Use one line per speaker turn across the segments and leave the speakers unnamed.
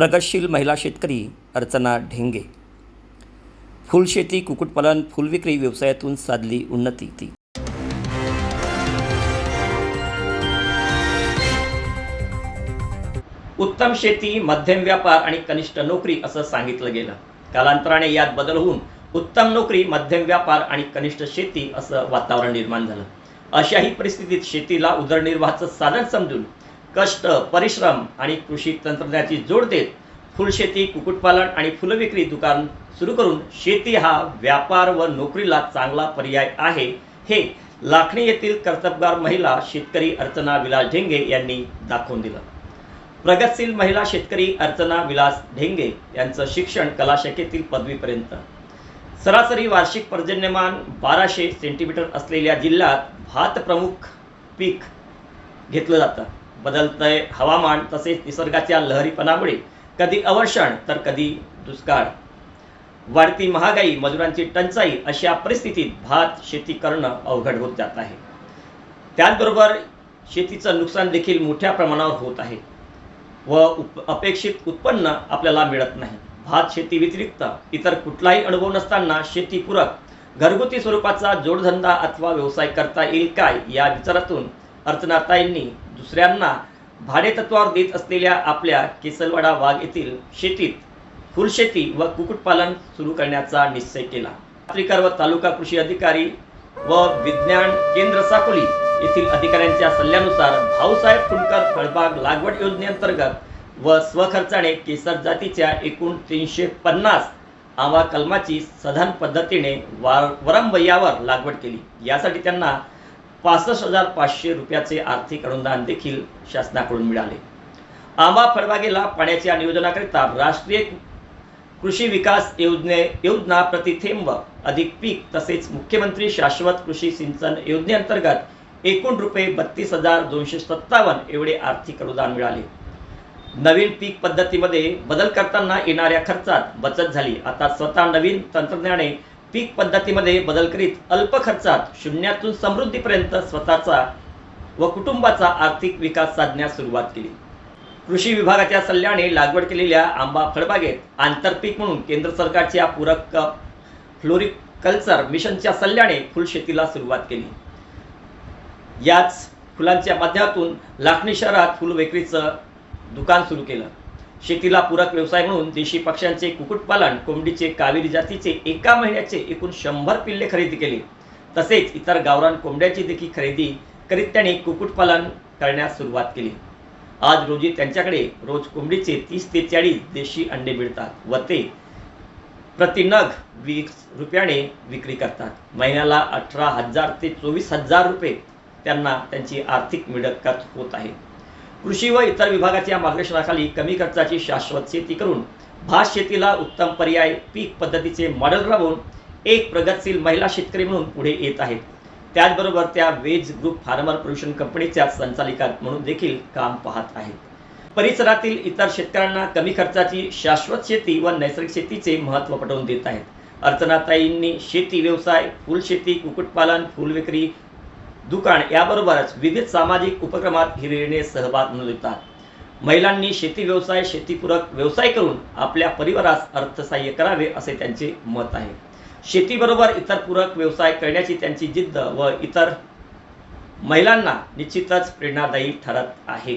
प्रगतशील महिला शेतकरी अर्चना ढेंगे. फुलशेती कुक्कुटपालन फुलविक्री व्यवसायातून साधली उन्नती ती. उत्तम शेती मध्यम व्यापार आणि कनिष्ठ नोकरी असं सांगितलं गेलं. कालांतराने यात बदल होऊन उत्तम नोकरी मध्यम व्यापार आणि कनिष्ठ शेती असं वातावरण निर्माण झालं. अशाही परिस्थितीत शेतीला उदरनिर्वाहाचं साधन समजून कष्ट परिश्रम आणि कृषी तंत्रज्ञानाची जोड देत फुलशेती कुक्कुटपालन आणि फुलविक्री दुकान सुरू करून शेती हा व्यापार व नोकरीला चांगला पर्याय आहे हे लाखणी येथील कर्तबगार महिला शेतकरी अर्चना विलास ढेंगे यांनी दाखवून दिलं. प्रगतशील महिला शेतकरी अर्चना विलास ढेंगे यांचं शिक्षण कलाशाखेतील पदवीपर्यंत. सरासरी वार्षिक पर्जन्यमान बाराशे सेंटीमीटर असलेल्या जिल्ह्यात भात प्रमुख पीक घेतलं जातं. बदलतंय हवामान तसेच निसर्गाच्या लहरीपणामुळे. कधी अवर्षण तर कधी दुष्काळ. वाढती महागाई मजुरांची टंचाई अशा परिस्थितीत भात शेती करणं अवघड होत जात आहे. त्याचबरोबर शेतीचं नुकसान देखील मोठ्या प्रमाणावर होत आहे. व उप अपेक्षित उत्पन्न आपल्याला मिळत नाही. भात शेती व्यतिरिक्त इतर कुठलाही अनुभव नसताना शेतीपूरक घरगुती स्वरूपाचा जोडधंदा अथवा व्यवसाय करता येईल काय या विचारातून अर्चनाताईंनी दुसऱ्यांना भाडेतत्वावर देत असलेल्या आपल्या केसलवाडा वाघ येथील शेतीत फुलशेती व कुक्कुटपालन सुरू करण्याचा निश्चय केला. पत्रिकार व तालुका कृषी अधिकारी व विज्ञान केंद्र साकोली येथील अधिकाऱ्यांच्या सल्ल्यानुसार भाऊसाहेब फुलकर फळबाग लागवड योजनेअंतर्गत व स्वखर्चाने केसर जातीच्या एकूण तीनशे पन्नास आवा कलमाची सधन पद्धतीने वार वरंबयावर लागवड केली. यासाठी त्यांना पासष्ट हजार पाचशे रुपयाचे आर्थिक अनुदान देखील शासनाकडून मिळाले. आंबा फळबागेला पाण्याच्या नियोजनाकरिता राष्ट्रीय कृषी विकास योजने योजना प्रतिथेंब अधिक पीक तसेच मुख्यमंत्री शाश्वत कृषी सिंचन योजनेअंतर्गत एकूण रुपये बत्तीस हजार दोनशे सत्तावन्न एवढे आर्थिक अनुदान मिळाले. नवीन पीक पद्धतीमध्ये बदल करताना येणाऱ्या खर्चात बचत झाली. आता स्वतः नवीन तंत्रज्ञाने पीक पद्धतीमध्ये बदल करीत अल्प खर्चात शून्यातून समृद्धीपर्यंत स्वतःचा व कुटुंबाचा आर्थिक विकास साधण्यास सुरुवात केली. कृषी विभागाच्या सल्ल्याने लागवड केलेल्या आंबा फळबागेत आंतरपीक म्हणून केंद्र सरकारच्या पूरक फ्लोरिकल्चर मिशनच्या सल्ल्याने फुलशेतीला सुरुवात केली. याच फुलांच्या माध्यमातून लाखणी शहरात फुल विक्रीचं दुकान सुरू केलं. शेतीला पूरक व्यवसाय म्हणून देशी पक्ष्यांचे कुक्कुटपालन कोंबडीचे कावेरी जातीचे एका महिन्याचे एकूण शंभर पिल्ले खरेदी केले. तसेच इतर गावरान कोंबड्याची देखील खरेदी करीत त्यांनी कुक्कुटपालन करण्यास सुरुवात केली. आज रोजी त्यांच्याकडे रोज कोंबडीचे तीस ते चाळीस देशी अंडे मिळतात व ते प्रति नग वीस रुपयाने विक्री करतात. महिन्याला अठरा हजार ते चोवीस हजार रुपये त्यांना त्यांची आर्थिक मिळकत होत आहे. कृषी व इतर विभागाच्या मार्गदर्शनाखाली कमी खर्चाची शाश्वत शेती करून भात शेतीला उत्तम पर्याय पीक पद्धतीचे मॉडेल राबवून एक प्रगतशील महिला शेतकरी म्हणून पुढे येत आहेत. त्याचबरोबर त्या वेज ग्रुप फार्मर प्रोड्युशन कंपनीच्या संचालिका म्हणून देखील काम पाहत आहेत. परिसरातील इतर शेतकऱ्यांना कमी खर्चाची शाश्वत शेती व नैसर्गिक शेतीचे महत्त्व पटवून देत आहेत. अर्चनाताईंनी शेती व्यवसाय फुलशेती कुक्कुटपालन फुलविक्री दुकान याबरोबरच विविध सामाजिक उपक्रमात हिरिरीने सहभाग नोंदवितात. महिलांनी शेती व्यवसाय शेतीपूरक व्यवसाय करून आपल्या परिवारास अर्थसहाय्य करावे असे त्यांचे मत आहे. शेतीबरोबर इतर पूरक व्यवसाय करण्याची त्यांची जिद्द व इतर महिलांना निश्चितच प्रेरणादायी ठरत आहे.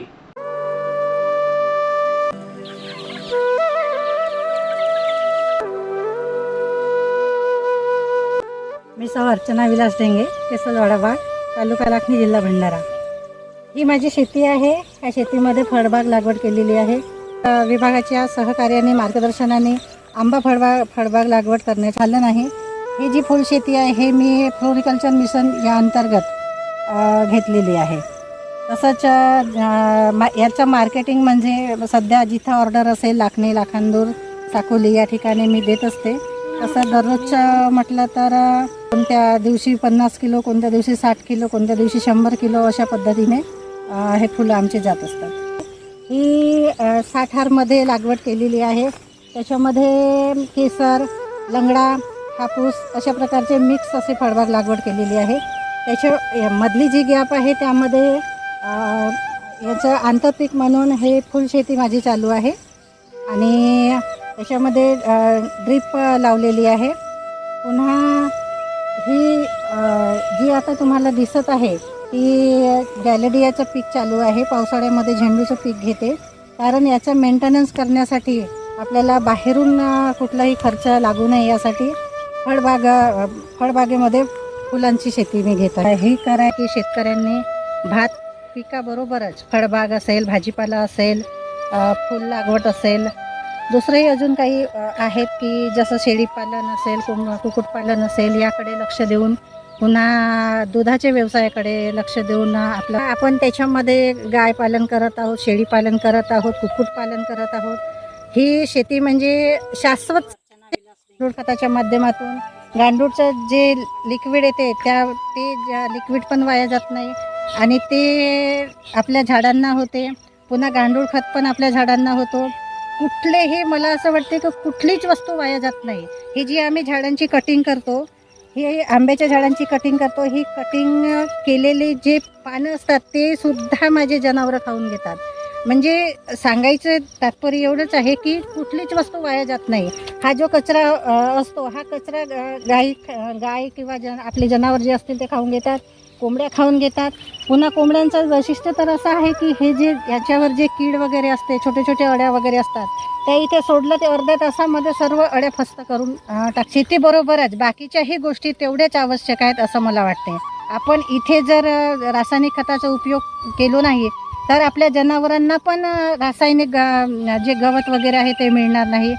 मी सौ अर्चना विलास डेंगे केसलवाडा बाग तालुका लाखणी जिल्हा भंडारा. ही माझी शेती आहे. या शेतीमध्ये फळबाग लागवड केलेली आहे. विभागाच्या सहकार्याने मार्गदर्शनाने आंबा फळबाग फळबाग लागवड करण्यात आलं नाही. ही जी फुलशेती आहे हे मी फ्लोरिकल्चर मिशन या अंतर्गत घेतलेली आहे. तसंच मा याचं मार्केटिंग म्हणजे सध्या जिथं ऑर्डर असेल लाखणी लाखांदूर साकोली या ठिकाणी मी देत असते. तसं दररोजचं म्हटलं तर कोणत्या दिवशी पन्नास किलो कोणत्या दिवशी साठ किलो कोणत्या दिवशी शंभर किलो अशा पद्धतीने हे फुलं आमचे जात असतात. ही अ, साठ हारमध्ये लागवड केलेली आहे. त्याच्यामध्ये केसर लंगडा हापूस अशा प्रकारचे मिक्स असे फळबाग लागवड केलेली आहे. त्याच्या मधली जी गॅप आहे त्यामध्ये याचं आंतरपीक म्हणून हे फुलशेती माझी चालू आहे. आणि त्याच्यामध्ये ड्रीप लावलेली आहे. पुन्हा ही जी आता तुम्हाला दिसत आहे ती गॅलेडियाचं पीक चालू आहे. पावसाळ्यामध्ये झेंडूचं पीक घेते. कारण याचा मेंटेनन्स करण्यासाठी आपल्याला बाहेरून कुठलाही खर्च लागू नये यासाठी फळबागा फळबागेमध्ये फुलांची शेती मी घेत आहे. ही करा की शेतकऱ्यांनी भात पिकाबरोबरच फळबाग असेल भाजीपाला असेल फूल लागवड असेल दुसरंही अजून काही आहेत की जसं शेळीपालन असेल कुम कुक्कुटपालन असेल याकडे लक्ष देऊन पुन्हा दुधाच्या व्यवसायाकडे लक्ष देऊन आपलं आपण त्याच्यामध्ये गाय पालन करत आहोत शेळी पालन करत आहोत कुक्कुटपालन करत आहोत. ही शेती म्हणजे शाश्वत गांडूळ खताच्या माध्यमातून गांडूळचं जे लिक्विड येते त्या ते ज्या लिक्विड पण वाया जात नाही आणि ते आपल्या झाडांना होते. पुन्हा गांडूळ खत पण आपल्या झाडांना होतो. कुठलेही मला असं वाटते की कुठलीच वस्तू वाया जात नाही. ही जी आम्ही झाडांची कटिंग करतो हे आंब्याच्या झाडांची कटिंग करतो ही कटिंग केलेली जे पानं असतात ते सुद्धा माझे जनावरं खाऊन घेतात. म्हणजे सांगायचं तात्पर्य एवढंच आहे की कुठलीच वस्तू वाया जात नाही. हा जो कचरा असतो हा कचरा गाई गाय किंवा जन आपले जनावर जे असतील ते खाऊन घेतात. कोंबड्या खाऊन घेतात. पुन्हा कोंबड्यांचं वैशिष्ट्य तर असं आहे की हे जे याच्यावर जे कीड वगैरे असते छोटे छोटे अड्या वगैरे असतात त्या इथे सोडलं ते अर्ध्या तासामध्ये सर्व अड्या फस्त करून अ, टाक शेतीबरोबरच बाकीच्याही गोष्टी तेवढ्याच आवश्यक आहेत असं मला वाटते आपण इथे जर रासायनिक खताचा उपयोग केलो नाही तर आपल्या जनावरांना पण रासायनिक ग जे गवत वगैरे आहे ते मिळणार नाही.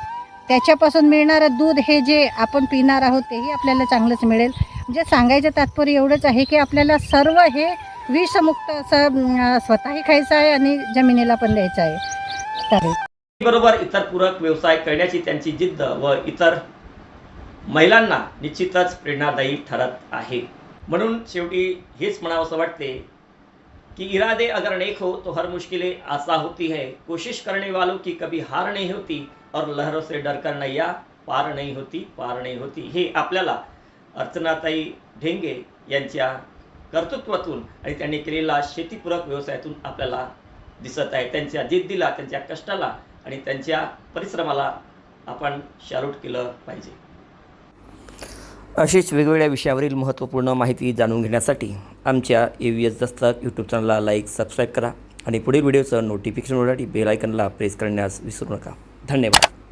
त्याच्यापासून मिळणारं दूध हे जे आपण पिणार आहोत तेही आपल्याला चांगलंच मिळेल. म्हणजे सांगायचं तात्पर्य एवढंच आहे की आपल्याला सर्व हे विषमुक्त असं स्वतःही खायचं आहे आणि जमिनीला पण द्यायचं आहे. तर
बरोबर इतर पूरक व्यवसाय करण्याची त्यांची जिद्द व इतर महिलांना निश्चितच प्रेरणादायी ठरत आहे. म्हणून शेवटी हेच म्हणावंसं वाटते कि इरादे अगर नेक हो तो हर मुश्किलें आसा होती है. कोशिश करने वालों की कभी हार नहीं होती. और लहरों से डरकर नैया पार नहीं होती पार नहीं होती। हे आपल्याला अर्चनाताई ढेंगे यांच्या कर्तृत्वातून आणि त्यांनी केलेला शेतीपूरक व्यवसायातून आपल्याला दिसत आहे. त्यांच्या जिद्दीला त्यांच्या कष्टाला आणि त्यांच्या परिश्रमाला आपण शालूट केलं पाहिजे. अशीच वेगवेगळ्या विषयावरील महत्त्वपूर्ण माहिती जाणून घेण्यासाठी आमच्या A V S Dastak YouTube चॅनलला लाईक सबस्क्राईब करा आणि पुढील व्हिडिओचं नोटिफिकेशन होण्यासाठी बेल आयकनला प्रेस करण्यास विसरू नका. धन्यवाद.